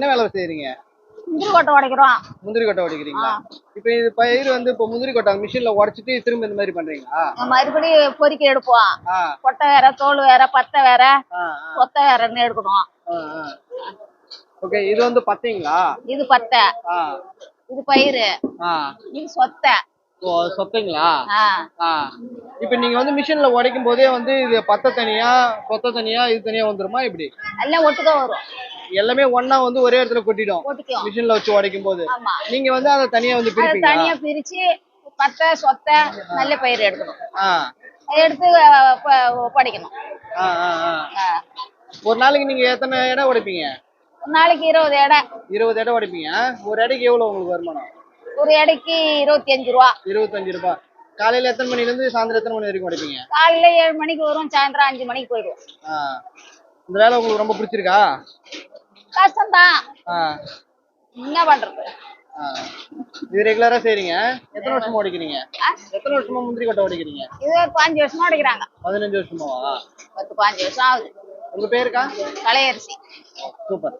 என்ன வேலை செய்றீங்க? முந்திரி கொட்டை உடைக்கிறோம். முந்திரி கொட்டை உடைக்கிறீங்களா? இப்போ இது பயிர் வந்து இப்போ முந்திரி கொட்டை மிஷின்ல உடைச்சிட்டு திரும்ப இந்த மாதிரி பண்றீங்களா? மறுபடி பொறுக்கி எடுப்போம். கொட்டை வேற தோல் வேற பத்தை வேற கொத்தை வேறன்னு எடுக்கணும். ஓகே இது வந்து பத்தீங்களா? இது பத்தை. இது பயிறு. ஆ. இது சொத்தை. சொத்தைங்களா? இப்போ நீங்க வந்து மிஷின்ல உடைக்கும் போதே வந்து இது பத்த தனியா கொத்த தனியா இது தனியா வந்துருமா இப்படி எல்லாம் ஒட்டுக்க வரும். எல்லாமே ஒண்ணா வந்து ஒரே இடத்துல கொட்டிடும். மிஷின்ல வச்சு உடைக்கும் போது நீங்க வந்து அதை தனியா வந்து அது பிரிப்பீங்களா? தனியா பிரிச்சு பத்தை சொத்தை நல்ல பயிர் எடுக்கணும். எடுத்து ஆ. ஒரு நாளைக்கு நீங்க எத்தனை இடம் உடைப்பீங்க? ஒரு நாளைக்கு இருபது எடை. இருபது இடம் உடைப்பீங்க. ஒரு இடைக்கு எவ்வளவு உங்களுக்கு வருமானம்? ஒரு எடைக்கு இருபத்தி அஞ்சு ரூபா. இருபத்தஞ்சு ரூபாய் காலையில எத்தனை மணில இருந்து சாயந்தரம் எத்தனை மணி வரைக்கும் உடைப்பீங்க? காலையில ஏழு மணிக்கு வரும் சாயந்தரம் அஞ்சு மணிக்கு போயிடுவோம். இந்த வேலை உங்களுக்கு ரொம்ப பிடிச்சிருக்கா? கஷ்டம்தான். என்ன பண்றது. இது ரெகுலரா செய்றீங்க? எத்தனை வருஷமா உடைக்கிறீங்க ஆ? எத்தனை வருஷமா முந்திரி கொட்டை உடைக்கிறீங்க இது ஒரு பாஞ்சு வருஷமா அடிக்கிறாங்க பதினஞ்சு வருஷமாவா? பத்து பாஞ்சு வருஷம் ஆகுது. உங்க பேருக்கா கலையரிசி. சூப்பர்.